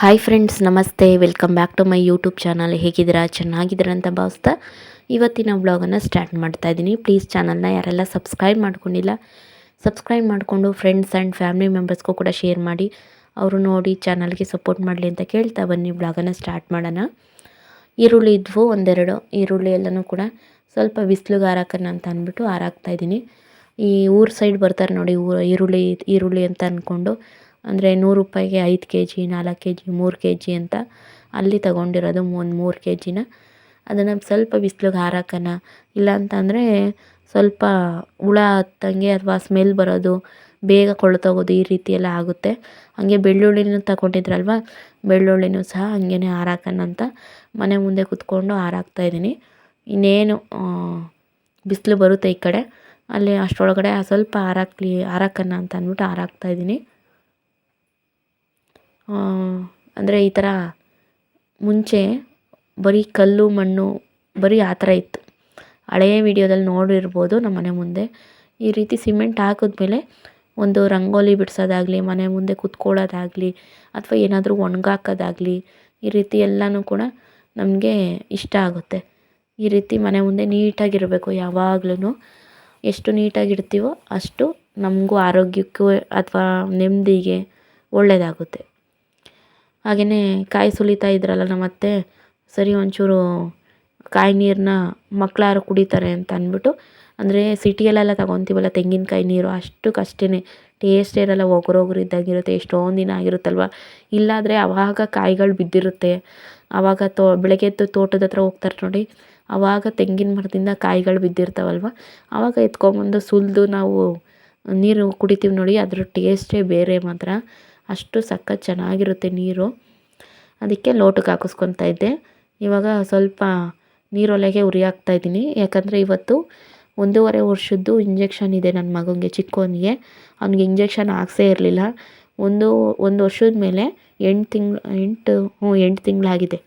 Hi friends ನಮಸ್ತೆ. Welcome back to my YouTube channel ಹೇಗಿದ್ದೀರಾ? ಚೆನ್ನಾಗಿದ್ದೀರಾ ಅಂತ ಭಾವಿಸ್ತಾ ಇವತ್ತಿನ ವ್ಲಾಗನ್ನು ಸ್ಟಾರ್ಟ್ ಮಾಡ್ತಾ ಇದ್ದೀನಿ. ಪ್ಲೀಸ್ ಚಾನಲ್ನ ಯಾರೆಲ್ಲ ಸಬ್ಸ್ಕ್ರೈಬ್ ಮಾಡ್ಕೊಂಡಿಲ್ಲ ಸಬ್ಸ್ಕ್ರೈಬ್ ಮಾಡಿಕೊಂಡು ಫ್ರೆಂಡ್ಸ್ ಆ್ಯಂಡ್ ಫ್ಯಾಮಿಲಿ ಮೆಂಬರ್ಸ್ಗೂ ಕೂಡ ಶೇರ್ ಮಾಡಿ, ಅವರು ನೋಡಿ ಚಾನಲ್ಗೆ ಸಪೋರ್ಟ್ ಮಾಡಲಿ ಅಂತ ಕೇಳ್ತಾ ಬನ್ನಿ. ವ್ಲಾಗನ್ನು ಸ್ಟಾರ್ಟ್ ಮಾಡೋಣ. ಈರುಳ್ಳಿ ಇದ್ವು, ಒಂದೆರಡು ಈರುಳ್ಳಿ ಎಲ್ಲನೂ ಕೂಡ ಸ್ವಲ್ಪ ಬಿಸಿಲಿಗೆ ಹಾರಾಕೋಣ ಅಂತ ಅಂದ್ಬಿಟ್ಟು ಹಾರಾಕ್ತಾ ಇದ್ದೀನಿ. ಈ ಊರು ಸೈಡ್ ಬರ್ತಾರೆ ನೋಡಿ ಊ ಈರುಳ್ಳಿ ಈರುಳ್ಳಿ ಅಂತ ಅಂದ್ಕೊಂಡು ಅಂದರೆ ನೂರು ರೂಪಾಯಿಗೆ ಐದು ಕೆ ಜಿ ನಾಲ್ಕು ಕೆ ಜಿ ಮೂರು ಕೆ ಜಿ ಅಂತ ಅಲ್ಲಿ ತಗೊಂಡಿರೋದು ಒಂದು ಮೂರು ಕೆ ಜಿನ ಅದನ್ನು ಸ್ವಲ್ಪ ಬಿಸ್ಲಿಗೆ ಹಾರಾಕೋಣ ಇಲ್ಲ ಅಂತಂದರೆ ಸ್ವಲ್ಪ ಹುಳ ಹತ್ತಂಗೆ ಅಥವಾ ಸ್ಮೆಲ್ ಬರೋದು, ಬೇಗ ಕೊಳ್ತೋಗೋದು ಈ ರೀತಿ ಎಲ್ಲ ಆಗುತ್ತೆ. ಹಾಗೆ ಬೆಳ್ಳುಳ್ಳಿನೂ ತಗೊಂಡಿದ್ರಲ್ವ, ಬೆಳ್ಳುಳ್ಳಿನೂ ಸಹ ಹಂಗೇ ಹಾರಾಕೋಣ ಅಂತ ಮನೆ ಮುಂದೆ ಕೂತ್ಕೊಂಡು ಹಾರಾಕ್ತಾಯಿದ್ದೀನಿ ಇನ್ನೇನು ಬಿಸಿಲು ಬರುತ್ತೆ ಈ ಕಡೆ, ಅಲ್ಲಿ ಅಷ್ಟರೊಳಗಡೆ ಸ್ವಲ್ಪ ಹಾರಾಕ್ಲಿ ಹಾರಾಕೋಣ ಅಂತ ಅಂದ್ಬಿಟ್ಟು ಹಾರಾಕ್ತಾಯಿದ್ದೀನಿ ಅಂದರೆ ಈ ಥರ ಮುಂಚೆ ಬರೀ ಕಲ್ಲು, ಮಣ್ಣು ಬರೀ ಆ ಥರ ಇತ್ತು. ಹಳೆಯ ವೀಡಿಯೋದಲ್ಲಿ ನೋಡಿರ್ಬೋದು ನಮ್ಮ ಮನೆ ಮುಂದೆ. ಈ ರೀತಿ ಸಿಮೆಂಟ್ ಹಾಕಿದ್ಮೇಲೆ ಒಂದು ರಂಗೋಲಿ ಬಿಡಿಸೋದಾಗಲಿ, ಮನೆ ಮುಂದೆ ಕೂತ್ಕೊಳ್ಳೋದಾಗಲಿ, ಅಥವಾ ಏನಾದರೂ ಒಣಗಾಕೋದಾಗಲಿ, ಈ ರೀತಿ ಎಲ್ಲನೂ ಕೂಡ ನಮಗೆ ಇಷ್ಟ ಆಗುತ್ತೆ. ಈ ರೀತಿ ಮನೆ ಮುಂದೆ ನೀಟಾಗಿರಬೇಕು ಯಾವಾಗ್ಲೂ ಎಷ್ಟು ನೀಟಾಗಿಡ್ತೀವೋ ಅಷ್ಟು ನಮಗೂ ಆರೋಗ್ಯಕ್ಕೂ ಅಥವಾ ನೆಮ್ಮದಿಗೆ ಒಳ್ಳೆಯದಾಗುತ್ತೆ ಹಾಗೆಯೇ ಕಾಯಿ ಸುಲಿತಾ ಇದ್ರಲ್ಲ ನಮ್ಮ ಅತ್ತೆ, ಸರಿ ಒಂಚೂರು ಕಾಯಿ ನೀರನ್ನ ಮಕ್ಕಳಾರು ಕುಡಿತಾರೆ ಅಂತ ಅಂದ್ಬಿಟ್ಟು, ಅಂದರೆ ಸಿಟಿಯಲ್ಲೆಲ್ಲ ತಗೊತೀವಲ್ಲ ತೆಂಗಿನಕಾಯಿ ನೀರು ಅಷ್ಟಕ್ಕಷ್ಟೇ ಟೇಸ್ಟೇ ಇರಲ್ಲ, ಒಗರೊಗರು ಇದ್ದಾಗಿರುತ್ತೆ, ಎಷ್ಟೊಂದು ದಿನ ಆಗಿರುತ್ತಲ್ವ? ಇಲ್ಲಾಂದರೆ ಆವಾಗ ಕಾಯಿಗಳು ಬಿದ್ದಿರುತ್ತೆ. ಆವಾಗ ತೋ, ಬೆಳಗ್ಗೆ ಎದ್ದು ತೋಟದ ಹತ್ರ ಹೋಗ್ತಾರೆ ನೋಡಿ ಆವಾಗ ತೆಂಗಿನ ಮರದಿಂದ ಕಾಯಿಗಳು ಬಿದ್ದಿರ್ತಾವಲ್ವ? ಆವಾಗ ಎತ್ಕೊಂಬಂದು ಸುಲಿದು ನಾವು ನೀರು ಕುಡಿತೀವಿ ನೋಡಿ, ಅದ್ರ ಟೇಸ್ಟೇ ಬೇರೆ ಮಾತ್ರ. ಅಷ್ಟು ಸಖತ್ ಚೆನ್ನಾಗಿರುತ್ತೆ ನೀರು. ಅದಕ್ಕೆ ಲೋಟಕ್ಕೆ ಹಾಕಿಸ್ಕೊತಾ ಇದ್ದೆ. ಇವಾಗ ಸ್ವಲ್ಪ ನೀರೊಲೆಗೆ ಉರಿ ಹಾಕ್ತಾಯಿದ್ದೀನಿ ಯಾಕಂದರೆ ಇವತ್ತು ಒಂದೂವರೆ ವರ್ಷದ್ದು ಇಂಜೆಕ್ಷನ್ ಇದೆ ನನ್ನ ಮಗನಿಗೆ ಚಿಕ್ಕವನಿಗೆ ಅವ್ನಿಗೆ ಇಂಜೆಕ್ಷನ್ ಹಾಕ್ಸೇ ಇರಲಿಲ್ಲ. ಒಂದು ಒಂದು ವರ್ಷದ ಮೇಲೆ ಎಂಟು ತಿಂಗ್ಳು, ಎಂಟು, ಹ್ಞೂ, ಎಂಟು ತಿಂಗಳಾಗಿದೆ.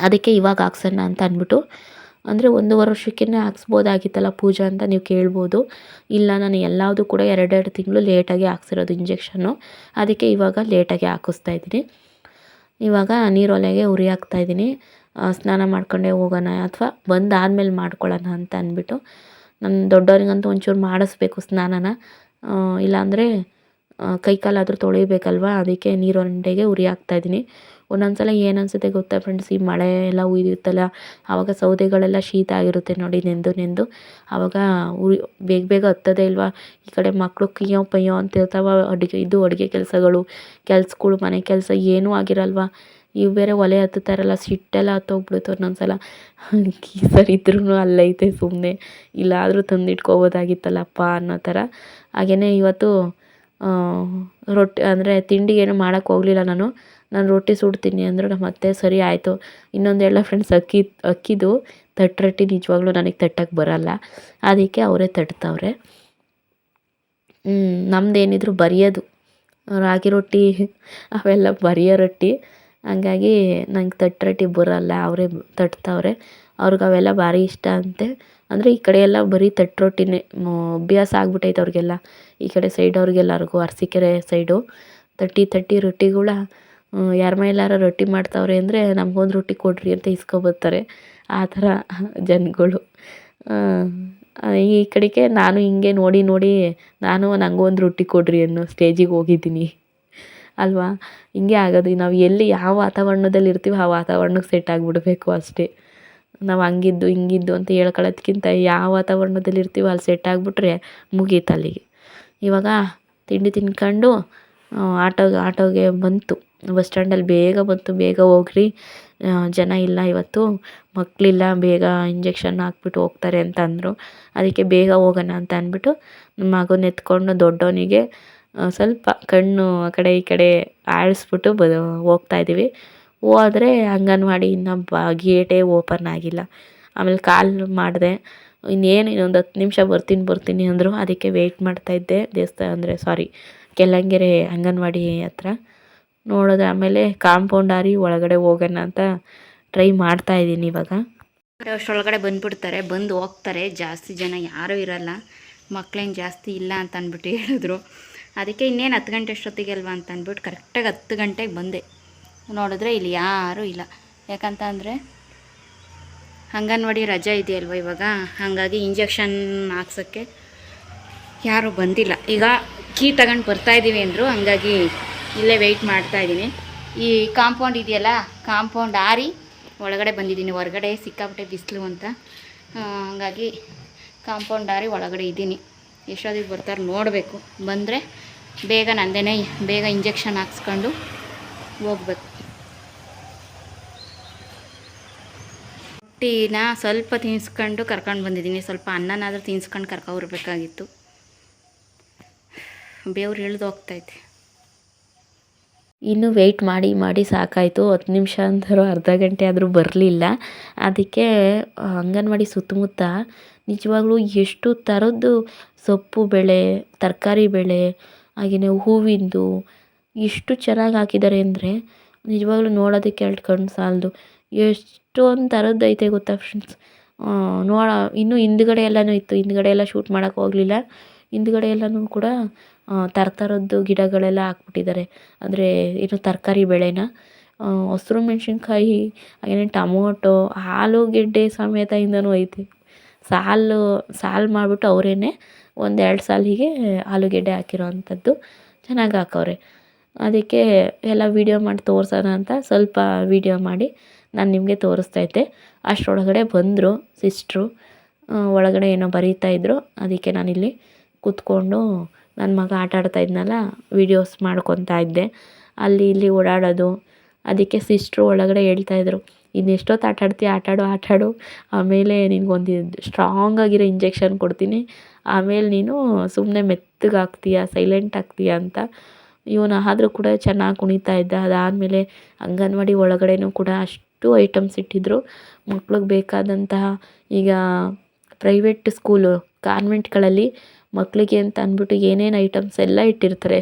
ಅದಕ್ಕೆ ಇವಾಗ ಹಾಕ್ಸೋಣ ಅಂತ ಅಂದ್ಬಿಟ್ಟು ಅಂದರೆ ಒಂದು ವರ್ಷಕ್ಕೇ ಹಾಕ್ಸ್ಬೋದಾಗಿತ್ತಲ್ಲ ಪೂಜಾ ಅಂತ ನೀವು ಕೇಳ್ಬೋದು. ಇಲ್ಲ, ನಾನು ಎಲ್ಲದೂ ಕೂಡ ಎರಡೆರಡು ತಿಂಗಳು ಲೇಟಾಗಿ ಹಾಕ್ಸಿರೋದು ಇಂಜೆಕ್ಷನ್ನು. ಅದಕ್ಕೆ ಇವಾಗ ಲೇಟಾಗಿ ಹಾಕಿಸ್ತಾ ಇದ್ದೀನಿ. ಇವಾಗ ನೀರೊಲೆಗೆ ಉರಿ ಹಾಕ್ತಾಯಿದ್ದೀನಿ ಸ್ನಾನ ಮಾಡ್ಕೊಂಡೇ ಹೋಗೋಣ ಅಥವಾ ಬಂದಾದ್ಮೇಲೆ ಮಾಡ್ಕೊಳ್ಳೋಣ ಅಂತ ಅಂದ್ಬಿಟ್ಟು. ನನ್ನ ದೊಡ್ಡವ್ರಿಗಂತೂ ಒಂಚೂರು ಮಾಡಿಸ್ಬೇಕು ಸ್ನಾನನ. ಇಲ್ಲಾಂದರೆ ಕೈ ಕಾಲಾದರೂ ತೊಳಿಬೇಕಲ್ವ? ಅದಕ್ಕೆ ನೀರೊಂಡೆಗೆ ಉರಿ ಹಾಕ್ತಾಯಿದ್ದೀನಿ ಒಂದೊಂದು ಸಲ ಗೊತ್ತಾ ಫ್ರೆಂಡ್ಸ್ ಈ ಮಳೆ ಎಲ್ಲ ಉಯ್ದಿರುತ್ತಲ್ಲ ಆವಾಗ ಸೌದೆಗಳೆಲ್ಲ ಶೀತ ಆಗಿರುತ್ತೆ ನೋಡಿ ನೆಂದು ನೆಂದು. ಆವಾಗ ಉರಿ, ಬೇಗ ಬೇಗ ಹತ್ತೋದೇ ಇಲ್ವಾ? ಈ ಕಡೆ ಮಕ್ಕಳು ಕಿಯೋ ಪಯ್ಯೋ ಅಂತ ಇರ್ತಾವ ಅಡುಗೆ, ಇದು ಅಡುಗೆ ಕೆಲಸಗಳು, ಕೆಲ್ಸಗಳು, ಮನೆ ಕೆಲಸ ಏನೂ ಆಗಿರಲ್ವಾ? ಇವು ಬೇರೆ ಒಲೆ ಹತ್ತುತ್ತಾರಲ್ಲ, ಸಿಟ್ಟೆಲ್ಲ ಹತ್ತೋಗ್ಬಿಡುತ್ತೆ ಒಂದೊಂದು ಸಲ ಗೀಸರ್ ಇದ್ರೂ ಅಲ್ಲೈತೆ ಸುಮ್ಮನೆ ಇಲ್ಲಾದರೂ ತಂದಿಟ್ಕೋಬೋದಾಗಿತ್ತಲ್ಲಪ್ಪ ಅನ್ನೋ ಥರ. ಹಾಗೆಯೇ ಇವತ್ತು ರೊಟ್ಟಿ ಅಂದರೆ ತಿಂಡಿ ಏನು ಮಾಡೋಕ್ಕೆ ಹೋಗಲಿಲ್ಲ ನಾನು. ನಾನು ರೊಟ್ಟಿ ಸುಡ್ತೀನಿ ಅಂದರು ನಮ್ಮ ಅತ್ತೆ, ಸರಿ ಆಯಿತು. ಇನ್ನೊಂದು ಎಲ್ಲ ಫ್ರೆಂಡ್ಸ್ ಅಕ್ಕಿ, ಅಕ್ಕಿದು ತಟ್ಟು ರೊಟ್ಟಿ ನಿಜವಾಗ್ಲೂ ನನಗೆ ತಟ್ಟಕ್ಕೆ ಬರಲ್ಲ. ಅದಕ್ಕೆ ಅವರೇ ತಟ್ತವ್ರೆ. ಬರೆಯೋದು ಬರಿಯೋದು. ರಾಗಿ ರೊಟ್ಟಿ, ಅವೆಲ್ಲ ಬರಿಯೋ ರೊಟ್ಟಿ. ಹಂಗಾಗಿ ನಂಗೆ ತಟ್ಟು ರೊಟ್ಟಿ ಬರೋಲ್ಲ. ಅವರೇ ತಟ್ತವ್ರೆ. ಅವ್ರಿಗೆ ಅವೆಲ್ಲ ಭಾರಿ ಇಷ್ಟ ಅಂತೆ. ಅಂದರೆ ಈ ಕಡೆ ಎಲ್ಲ ಬರೀ ತಟ್ಟು ರೊಟ್ಟಿನೇ ಅಭ್ಯಾಸ ಆಗ್ಬಿಟ್ಟೈತೆ ಅವ್ರಿಗೆಲ್ಲ. ಈ ಕಡೆ ಸೈಡ್ ಅವ್ರಿಗೆಲ್ಲರಿಗೂ, ಅರಸೀಕೆರೆ ಸೈಡು ತಟ್ಟಿ ತಟ್ಟಿ ರೊಟ್ಟಿಗಳ ಯಾರ ಮನೆಯಲ್ಲಾರ ರೊಟ್ಟಿ ಮಾಡ್ತಾವ್ರೆ ಅಂದರೆ ನಮಗೊಂದು ರೊಟ್ಟಿ ಕೊಡ್ರಿ ಅಂತ ಇಸ್ಕೊಬರ್ತಾರೆ ಆ ಥರ ಜನಗಳು. ಈ ಕಡೆಗೆ ನಾನು ಹಿಂಗೆ ನೋಡಿ ನೋಡಿ ನಾನು ನನಗೂ ಒಂದು ರೊಟ್ಟಿ ಕೊಡ್ರಿ ಅನ್ನೋ ಸ್ಟೇಜಿಗೆ ಹೋಗಿದ್ದೀನಿ. ಅಲ್ವಾ? ಹಿಂಗೆ ಆಗೋದು. ನಾವು ಎಲ್ಲಿ ಯಾವ ವಾತಾವರಣದಲ್ಲಿ ಇರ್ತೀವಿ ಆ ವಾತಾವರಣಕ್ಕೆ ಸೆಟ್ ಆಗಿಬಿಡ್ಬೇಕು ಅಷ್ಟೇ. ನಾವು ಹಂಗಿದ್ದು, ಹಿಂಗಿದ್ದು ಅಂತ ಹೇಳ್ಕೊಳ್ಳೋದ್ಕಿಂತ ಯಾವ ವಾತಾವರಣದಲ್ಲಿ ಇರ್ತೀವೋ ಅಲ್ಲಿ ಸೆಟ್ ಆಗಿಬಿಟ್ರೆ ಮುಗೀತು ಅಲ್ಲಿಗೆ. ಇವಾಗ ತಿಂಡಿ ತಿನ್ಕೊಂಡು ಆಟೋಗೆ ಆಟೋಗೆ ಬಂತು. ಬಸ್ ಸ್ಟ್ಯಾಂಡಲ್ಲಿ ಬೇಗ ಬಂತು. ಬೇಗ ಹೋಗ್ರಿ. ಜನ ಇಲ್ಲ ಇವತ್ತು. ಮಕ್ಕಳಿಲ್ಲ ಬೇಗ ಇಂಜೆಕ್ಷನ್ ಹಾಕ್ಬಿಟ್ಟು ಹೋಗ್ತಾರೆ ಅಂತ ಅಂದರು. ಅದಕ್ಕೆ ಬೇಗ ಹೋಗೋಣ ಅಂತ ಅಂದ್ಬಿಟ್ಟು ಮಗನ ಎತ್ಕೊಂಡು ದೊಡ್ಡವನಿಗೆ ಸ್ವಲ್ಪ ಕಣ್ಣು ಆ ಕಡೆ ಈ ಕಡೆ ಆಡಿಸ್ಬಿಟ್ಟು ಬ ಹೋಗ್ತಾಯಿದ್ದೀವಿ ಹೋದ್ರೆ ಅಂಗನವಾಡಿ ಇನ್ನೂ ಬ ಗೇಟೇ ಓಪನ್ ಆಗಿಲ್ಲ. ಆಮೇಲೆ ಕಾಲ್ ಮಾಡಿದೆ, ಇನ್ನೇನು ಇನ್ನೊಂದು ಹತ್ತು ನಿಮಿಷ ಬರ್ತೀನಿ ಬರ್ತೀನಿ ಅಂದರು ಅದಕ್ಕೆ ವೆಯ್ಟ್ ಮಾಡ್ತಾಯಿದ್ದೆ ದೇವಸ್ಥಾನ ಅಂದರೆ ಸಾರಿ ಕೆಲ್ಲಂಗೆರೆ ಅಂಗನವಾಡಿ ಹತ್ರ. ನೋಡಿದ್ರೆ ಆಮೇಲೆ ಕಾಂಪೌಂಡ್ ಹಾರಿ ಒಳಗಡೆ ಹೋಗೋಣ ಅಂತ ಟ್ರೈ ಮಾಡ್ತಾ ಇದ್ದೀನಿ ಇವಾಗ. ಅಷ್ಟರೊಳಗಡೆ ಬಂದುಬಿಡ್ತಾರೆ, ಬಂದು ಹೋಗ್ತಾರೆ. ಜಾಸ್ತಿ ಜನ ಯಾರೂ ಇರಲ್ಲ. ಮಕ್ಕಳೇನು ಜಾಸ್ತಿ ಇಲ್ಲ ಅಂತ ಅಂದ್ಬಿಟ್ಟು ಹೇಳಿದ್ರು. ಅದಕ್ಕೆ ಇನ್ನೇನು ಹತ್ತು ಗಂಟೆ ಅಷ್ಟೊತ್ತಿಗೆ ಅಲ್ವಾ ಅಂತ ಅಂದ್ಬಿಟ್ಟು ಕರೆಕ್ಟಾಗಿ ಹತ್ತು ಗಂಟೆಗೆ ಬಂದೆ. ನೋಡಿದ್ರೆ ಇಲ್ಲಿ ಯಾರೂ ಇಲ್ಲ. ಯಾಕಂತ ಅಂದರೆ ಅಂಗನವಾಡಿ ರಜೆ ಇದೆಯಲ್ವ ಇವಾಗ? ಹಾಗಾಗಿ ಇಂಜೆಕ್ಷನ್ ಹಾಕ್ಸೋಕ್ಕೆ ಯಾರೂ ಬಂದಿಲ್ಲ. ಈಗ ಕೀ ತಗೊಂಡು ಬರ್ತಾ ಇದ್ದೀವಿ ಅಂದರು, ಹಂಗಾಗಿ ಇಲ್ಲೇ ವೆಯ್ಟ್ ಮಾಡ್ತಾ ಇದ್ದೀನಿ ಈ ಕಾಂಪೌಂಡ್ ಇದೆಯಲ್ಲ, ಕಾಂಪೌಂಡ್ ಆರಿ ಒಳಗಡೆ ಬಂದಿದ್ದೀನಿ. ಹೊರಗಡೆ ಸಿಕ್ಕಾಪಟ್ಟೆ ಬಿಸಿಲು ಅಂತ. ಹಂಗಾಗಿ ಕಾಂಪೌಂಡ್ ಆರಿ ಒಳಗಡೆ ಇದ್ದೀನಿ ಎಷ್ಟೊತ್ತಿಗೆ ಬರ್ತಾರೆ ನೋಡಬೇಕು. ಬಂದರೆ ಬೇಗ ನಂದೇನೆ, ಬೇಗ ಇಂಜೆಕ್ಷನ್ ಹಾಕ್ಸ್ಕೊಂಡು ಹೋಗ್ಬೇಕು. ರೊಟ್ಟಿನ ಸ್ವಲ್ಪ ತಿನ್ಸ್ಕೊಂಡು ಕರ್ಕೊಂಡು ಬಂದಿದ್ದೀನಿ. ಸ್ವಲ್ಪ ಅನ್ನನಾದರೂ ತಿನ್ಸ್ಕೊಂಡು ಕರ್ಕೊಬರ್ಬೇಕಾಗಿತ್ತು ಬೇವ್ರು ಇಳ್ದು ಹೋಗ್ತೈತೆ. ಇನ್ನು ವೆಯ್ಟ್ ಮಾಡಿ ಮಾಡಿ ಸಾಕಾಯಿತು. ಹತ್ತು ನಿಮಿಷ ಅಂದರೂ ಅರ್ಧ ಗಂಟೆ ಆದರೂ ಬರಲಿಲ್ಲ. ಅದಕ್ಕೆ ಅಂಗನವಾಡಿ ಸುತ್ತಮುತ್ತ ನಿಜವಾಗ್ಲೂ ಎಷ್ಟು ಥರದ್ದು ಸೊಪ್ಪು ಬೆಳೆ, ತರಕಾರಿ ಬೆಳೆ ಹಾಗೆಯೇ ಹೂವಿಂದು ಎಷ್ಟು ಚೆನ್ನಾಗಿ ಹಾಕಿದ್ದಾರೆ ಅಂದರೆ ನಿಜವಾಗ್ಲೂ ನೋಡೋದಕ್ಕೆ ಎರಡು ಕಣ್ಣು ಸಾಲದು ಎಷ್ಟೊಂದು ಥರದ್ದು ಐತೆ ಗೊತ್ತಾ ಫ್ರೆಂಡ್ಸ್ ನೋಡ, ಇನ್ನೂ ಹಿಂದ್ಗಡೆ ಎಲ್ಲನೂ ಇತ್ತು. ಹಿಂದ್ಗಡೆ ಎಲ್ಲ ಶೂಟ್ ಮಾಡೋಕೆ ಹೋಗಲಿಲ್ಲ. ಹಿಂದ್ಗಡೆ ಎಲ್ಲನೂ ಕೂಡ ಥರ ಥರದ್ದು ಗಿಡಗಳೆಲ್ಲ ಹಾಕ್ಬಿಟ್ಟಿದ್ದಾರೆ. ಅಂದರೆ ಏನು ತರಕಾರಿ ಬೆಳೆನ. ಹಸ್ರು ಮೆಣಸಿನ್ಕಾಯಿ ಹಾಗೆಯೇ ಟೊಮೊಟೊ ಆಲೂಗೆಡ್ಡೆ ಸಮೇತಯಿಂದನೂ ಐತೆ. ಸಾಲು ಸಾಲು ಮಾಡಿಬಿಟ್ಟು ಅವರೇನೆ ಒಂದು ಎರಡು ಸಾಲಿಗೆ ಆಲೂಗೆಡ್ಡೆ ಹಾಕಿರೋ ಅಂಥದ್ದು ಚೆನ್ನಾಗಿ ಹಾಕವ್ರೆ. ಅದಕ್ಕೆ ಎಲ್ಲ ವೀಡಿಯೋ ಮಾಡಿ ತೋರ್ಸೋಣ ಅಂತ ಸ್ವಲ್ಪ ವೀಡಿಯೋ ಮಾಡಿ. ನಾನು ನಿಮಗೆ ತೋರಿಸ್ತಾ ಇದ್ದೆ. ಅಷ್ಟರೊಳಗಡೆ ಬಂದರು ಸಿಸ್ಟ್ರು ಒಳಗಡೆ ಏನೋ ಬರೀತಾ ಇದ್ದರು ಅದಕ್ಕೆ ನಾನಿಲ್ಲಿ ಕೂತ್ಕೊಂಡು ನನ್ನ ಮಗ ಆಟ ಆಡ್ತಾ ಇದ್ನಲ್ಲ ವೀಡಿಯೋಸ್ ಮಾಡ್ಕೊತಾ ಇದ್ದೆ. ಅಲ್ಲಿ ಇಲ್ಲಿ ಓಡಾಡೋದು. ಅದಕ್ಕೆ ಸಿಸ್ಟ್ರು ಒಳಗಡೆ ಹೇಳ್ತಾಯಿದ್ರು ಇನ್ನೆಷ್ಟೊತ್ತು ಆಟ ಆಡ್ತೀಯ ಆಟಾಡು ಆಟಾಡು ಆಮೇಲೆ ನಿನಗೊಂದು ಸ್ಟ್ರಾಂಗ್ ಆಗಿರೋ ಇಂಜೆಕ್ಷನ್ ಕೊಡ್ತೀನಿ. ಆಮೇಲೆ ನೀನು ಸುಮ್ಮನೆ ಮೆತ್ತಗೆ ಆಗ್ತೀಯ ಸೈಲೆಂಟ್ ಆಗ್ತೀಯ ಅಂತ. ಇವನು ಆದರೂ ಕೂಡ ಚೆನ್ನಾಗಿ ಕುಣಿತಾ ಇದ್ದ. ಅದಾದಮೇಲೆ ಅಂಗನವಾಡಿ ಒಳಗಡೆನೂ ಕೂಡ ಅಷ್ಟು ಐಟಮ್ಸ್ ಇಟ್ಟಿದ್ದರು ಮಕ್ಳಿಗೆ ಬೇಕಾದಂತಹ ಈಗ ಪ್ರೈವೇಟ್ ಸ್ಕೂಲು ಕಾನ್ವೆಂಟ್ಗಳಲ್ಲಿ ಮಕ್ಕಳಿಗೆ ಅಂತ ಅಂದ್ಬಿಟ್ಟು ಏನೇನು ಐಟಮ್ಸ್ ಎಲ್ಲ ಇಟ್ಟಿರ್ತಾರೆ.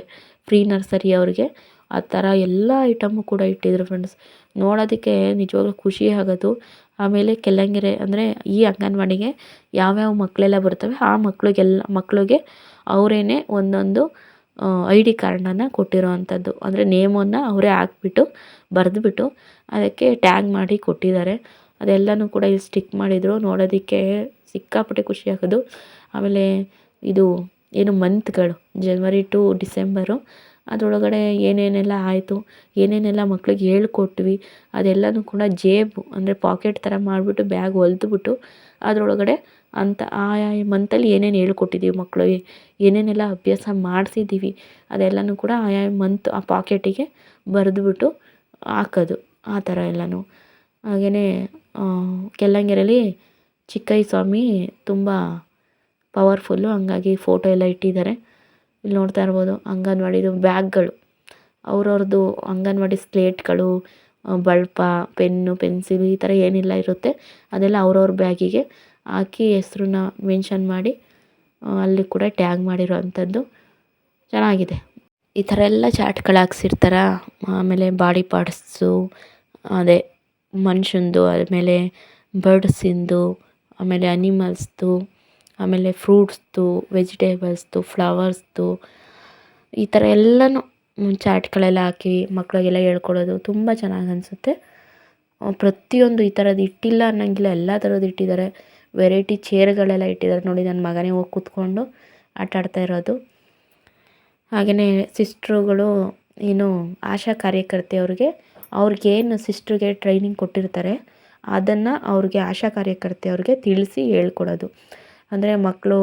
ಫ್ರೀ ನರ್ಸರಿ ಅವ್ರಿಗೆ. ಆ ಥರ ಎಲ್ಲ ಐಟಮು ಕೂಡ ಇಟ್ಟಿದ್ರು ಫ್ರೆಂಡ್ಸ್ ನೋಡೋದಕ್ಕೆ ನಿಜವಾಗ್ಲೂ ಖುಷಿ ಆಗೋದು. ಆಮೇಲೆ ಕೆಲ್ಲಂಗೆರೆ ಅಂದರೆ ಈ ಅಂಗನವಾಡಿಗೆ ಯಾವ್ಯಾವ ಮಕ್ಕಳೆಲ್ಲ ಬರ್ತವೆ, ಆ ಮಕ್ಕಳಿಗೆಲ್ಲ ಮಕ್ಕಳಿಗೆ ಅವರೇನೆ ಒಂದೊಂದು ಐ ಡಿ ಕಾರ್ಡನ್ನು ಕೊಟ್ಟಿರೋ ಅಂಥದ್ದು ಅಂದರೆ ನೇಮನ್ನು ಅವರೇ ಹಾಕ್ಬಿಟ್ಟು ಬರೆದ್ಬಿಟ್ಟು ಅದಕ್ಕೆ ಟ್ಯಾಗ್ ಮಾಡಿ ಕೊಟ್ಟಿದ್ದಾರೆ. ಅದೆಲ್ಲನೂ ಕೂಡ ಇಲ್ಲಿ ಸ್ಟಿಕ್ ಮಾಡಿದರು. ನೋಡೋದಕ್ಕೆ ಸಿಕ್ಕಾಪಟ್ಟೆ ಖುಷಿ ಆಗೋದು. ಆಮೇಲೆ ಇದು ಏನು ಮಂತ್ಗಳು ಜನ್ವರಿ ಟು ಡಿಸೆಂಬರು ಅದರೊಳಗಡೆ ಏನೇನೆಲ್ಲ ಆಯಿತು, ಏನೇನೆಲ್ಲ ಮಕ್ಳಿಗೆ ಹೇಳ್ಕೊಟ್ವಿ, ಅದೆಲ್ಲನೂ ಕೂಡ ಜೇಬು ಅಂದರೆ ಪಾಕೆಟ್ ಥರ ಮಾಡಿಬಿಟ್ಟು ಬ್ಯಾಗ್ ಹೊಲ್ದ್ಬಿಟ್ಟು ಅದರೊಳಗಡೆ ಅಂತ ಆಯಾ ಮಂತಲ್ಲಿ ಏನೇನು ಹೇಳ್ಕೊಟ್ಟಿದ್ದೀವಿ ಮಕ್ಕಳಿಗೆ ಏನೇನೆಲ್ಲ ಅಭ್ಯಾಸ ಮಾಡಿಸಿದ್ದೀವಿ ಅದೆಲ್ಲನೂ ಕೂಡ ಆಯಾ ಮಂತ್ ಆ ಪಾಕೆಟಿಗೆ ಬರೆದ್ಬಿಟ್ಟು ಹಾಕೋದು. ಆ ಥರ ಎಲ್ಲನೂ. ಹಾಗೆಯೇ ಕೆಲ್ಲಂಗೆರೆಯಲ್ಲಿ ಚಿಕ್ಕಯ್ಯ ಸ್ವಾಮಿ ತುಂಬ ಪವರ್ಫುಲ್ಲು, ಹಂಗಾಗಿ ಫೋಟೋ ಎಲ್ಲ ಇಟ್ಟಿದ್ದಾರೆ. ಇಲ್ಲಿ ನೋಡ್ತಾ ಇರ್ಬೋದು ಅಂಗನವಾಡಿದು ಬ್ಯಾಗ್ಗಳು. ಅವ್ರವ್ರದ್ದು ಅಂಗನವಾಡಿ ಸ್ಲೇಟ್ಗಳು ಬಳ್ಪ, ಪೆನ್ನು, ಪೆನ್ಸಿಲ್ ಈ ಥರ ಏನಿಲ್ಲ ಇರುತ್ತೆ. ಅದೆಲ್ಲ ಅವ್ರವ್ರ ಬ್ಯಾಗಿಗೆ ಹಾಕಿ ಹೆಸ್ರನ್ನ ಮೆನ್ಷನ್ ಮಾಡಿ ಅಲ್ಲಿ ಕೂಡ ಟ್ಯಾಗ್ ಮಾಡಿರೋ ಅಂಥದ್ದು ಚೆನ್ನಾಗಿದೆ. ಈ ಥರ ಎಲ್ಲ ಚಾಟ್ಗಳು ಹಾಕ್ಸಿರ್ತಾರ. ಆಮೇಲೆ ಬಾಡಿ ಪಾರ್ಟ್ಸು, ಅದೇ ಮನುಷ್ಯಂದು, ಆಮೇಲೆ ಬರ್ಡ್ಸಿಂದು, ಆಮೇಲೆ ಅನಿಮಲ್ಸ್ದು, ಆಮೇಲೆ ಫ್ರೂಟ್ಸ್ದು, ವೆಜಿಟೇಬಲ್ಸ್ದು, ಫ್ಲವರ್ಸ್ದು, ಈ ಥರ ಎಲ್ಲನೂ ಚಾಟ್ಗಳೆಲ್ಲ ಹಾಕಿ ಮಕ್ಕಳಿಗೆಲ್ಲ ಹೇಳ್ಕೊಡೋದು ತುಂಬ ಚೆನ್ನಾಗಿ ಅನಿಸುತ್ತೆ. ಪ್ರತಿಯೊಂದು ಈ ಥರದ್ದು ಇಟ್ಟಿಲ್ಲ ಅನ್ನೋಂಗಿಲ್ಲ, ಎಲ್ಲ ಥರದ್ದು ಇಟ್ಟಿದ್ದಾರೆ. ವೆರೈಟಿ ಚೇರ್ಗಳೆಲ್ಲ ಇಟ್ಟಿದ್ದಾರೆ. ನೋಡಿ ನನ್ನ ಮಗನೇ ಹೋಗಿ ಕೂತ್ಕೊಂಡು ಆಟ ಆಡ್ತಾ ಇರೋದು. ಹಾಗೆಯೇ ಸಿಸ್ಟ್ರುಗಳು ಏನು ಆಶಾ ಕಾರ್ಯಕರ್ತೆಯವ್ರಿಗೆ ಅವ್ರಿಗೇನು ಸಿಸ್ಟ್ರಿಗೆ ಟ್ರೈನಿಂಗ್ ಕೊಟ್ಟಿರ್ತಾರೆ, ಅದನ್ನು ಅವ್ರಿಗೆ ಆಶಾ ಕಾರ್ಯಕರ್ತೆಯವ್ರಿಗೆ ತಿಳಿಸಿ ಹೇಳ್ಕೊಡೋದು. ಅಂದರೆ ಮಕ್ಕಳು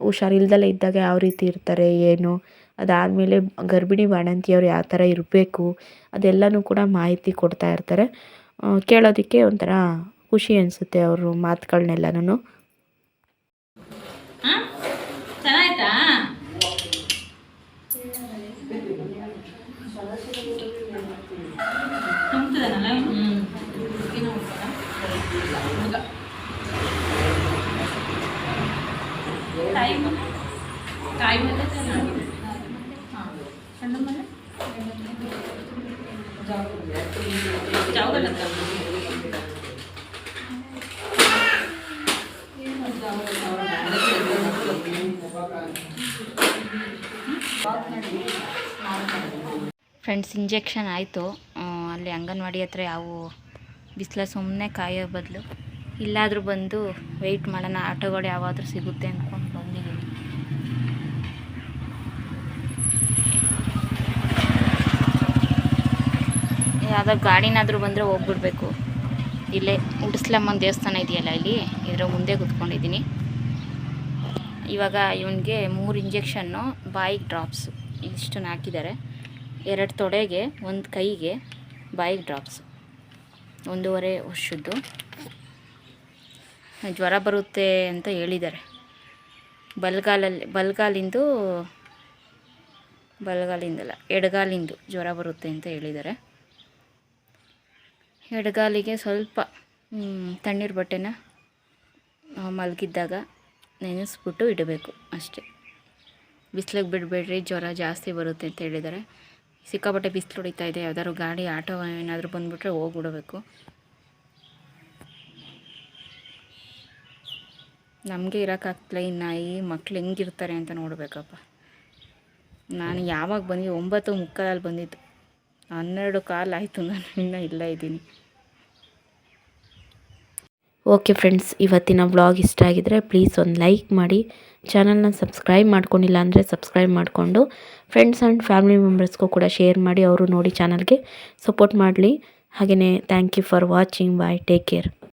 ಹುಷಾರಿಲ್ದಲೇ ಇದ್ದಾಗ ಯಾವ ರೀತಿ ಇರ್ತಾರೆ, ಏನು? ಅದಾದಮೇಲೆ ಗರ್ಭಿಣಿ ಬಾಣಂತಿಯವ್ರು ಯಾವ ಥರ ಇರಬೇಕು, ಅದೆಲ್ಲನೂ ಕೂಡ ಮಾಹಿತಿ ಕೊಡ್ತಾ ಇರ್ತಾರೆ. ಕೇಳೋದಕ್ಕೆ ಒಂಥರ ಖುಷಿ ಅನಿಸುತ್ತೆ ಅವರು ಮಾತುಗಳ್ನೆಲ್ಲನೂ ಫ್ರೆಂಡ್ಸ್ ಇಂಜೆಕ್ಷನ್ ಆಯಿತು. ಅಲ್ಲಿ ಅಂಗನವಾಡಿ ಹತ್ರ ಯಾವ ಬಿಸಿಲ ಸುಮ್ಮನೆ ಕಾಯೋ ಬದಲು. ಇಲ್ಲಾದರೂ ಬಂದು ವೆಯ್ಟ್ ಮಾಡೋಣ. ಆಟೋಗಳು ಯಾವಾದರೂ ಸಿಗುತ್ತೆ ಅಂದ್ಕೊಂಡು ಯಾವುದೋ ಗಾಡಿನಾದರೂ ಬಂದರೆ ಹೋಗ್ಬಿಡ್ಬೇಕು. ಇಲ್ಲೇ ಉಡಿಸ್ಲಮ್ಮನ ದೇವಸ್ಥಾನ ಇದೆಯಲ್ಲ ಇಲ್ಲಿ, ಇದರ ಮುಂದೆ ಕುತ್ಕೊಂಡಿದ್ದೀನಿ. ಇವಾಗ ಇವನಿಗೆ ಮೂರು ಇಂಜೆಕ್ಷನ್ನು ಬಾಯಿಗೆ ಡ್ರಾಪ್ಸು ಇಷ್ಟನ್ನು ಹಾಕಿದ್ದಾರೆ. ಎರಡು ತೊಡೆಗೆ, ಒಂದು ಕೈಗೆ ಬಾಯಿಗೆ ಡ್ರಾಪ್ಸು. ಒಂದೂವರೆ ವರ್ಷದ್ದು. ಜ್ವರ ಬರುತ್ತೆ ಅಂತ ಹೇಳಿದ್ದಾರೆ. ಬಲ್ಗಾಲಲ್ಲಿ, ಬಲ್ಗಾಲಿಂದು, ಬಲ್ಗಾಲಿಂದಲ್ಲ, ಎಡಗಾಲಿಂದು ಜ್ವರ ಬರುತ್ತೆ ಅಂತ ಹೇಳಿದ್ದಾರೆ. ಎಡಗಾಲಿಗೆ ಸ್ವಲ್ಪ ತಣ್ಣೀರು ಬಟ್ಟೆನ ಮಲಗಿದ್ದಾಗ ನೆನೆಸ್ಬಿಟ್ಟು ಇಡಬೇಕು ಅಷ್ಟೇ. ಬಿಸಿಲಿಗೆ ಬಿಡಬೇಡ್ರಿ, ಜ್ವರ ಜಾಸ್ತಿ ಬರುತ್ತೆ ಅಂತ ಹೇಳಿದ್ದಾರೆ. ಸಿಕ್ಕಾಪಟ್ಟೆ ಬಿಸಿಲು ಹೊಡಿತಾ ಇದೆ, ಯಾವ್ದಾದ್ರು ಗಾಡಿ ಆಟೋ ಏನಾದರೂ ಬಂದುಬಿಟ್ರೆ ಹೋಗ್ಬಿಡಬೇಕು. ನಮಗೆ ಇರೋಕ್ಕಾಗ್ತಿಲ್ಲ, ಈ ನಾಯಿ, ಮಕ್ಳು ಹೆಂಗಿರ್ತಾರೆ ಅಂತ ನೋಡಬೇಕಪ್ಪ. ನಾನು ಯಾವಾಗ ಬಂದು ಒಂಬತ್ತು ಮುಕ್ಕಾಲಲ್ಲಿ ಬಂದಿದ್ದು. ಹನ್ನೆರಡು ಕಾಲು ಆಯಿತು, ನಾನು ಇನ್ನೂ ಇಲ್ಲ ಇದ್ದೀನಿ. ಓಕೆ ಫ್ರೆಂಡ್ಸ್ ಇವತ್ತಿನ ವ್ಲಾಗ್ ಇಷ್ಟ ಆಗಿದ್ರೆ ಪ್ಲೀಸ್ ಒಂದು ಲೈಕ್ ಮಾಡಿ. ಚಾನಲ್ನ ಸಬ್ಸ್ಕ್ರೈಬ್ ಮಾಡ್ಕೊಂಡಿಲ್ಲ ಅಂದರೆ ಸಬ್ಸ್ಕ್ರೈಬ್ ಮಾಡಿಕೊಂಡು ಫ್ರೆಂಡ್ಸ್ ಆ್ಯಂಡ್ ಫ್ಯಾಮಿಲಿ ಮೆಂಬರ್ಸ್ಗೂ ಕೂಡ ಶೇರ್ ಮಾಡಿ, ಅವರು ನೋಡಿ ಚಾನಲ್ಗೆ ಸಪೋರ್ಟ್ ಮಾಡಲಿ. ಹಾಗೆಯೇ thank you for watching bye take care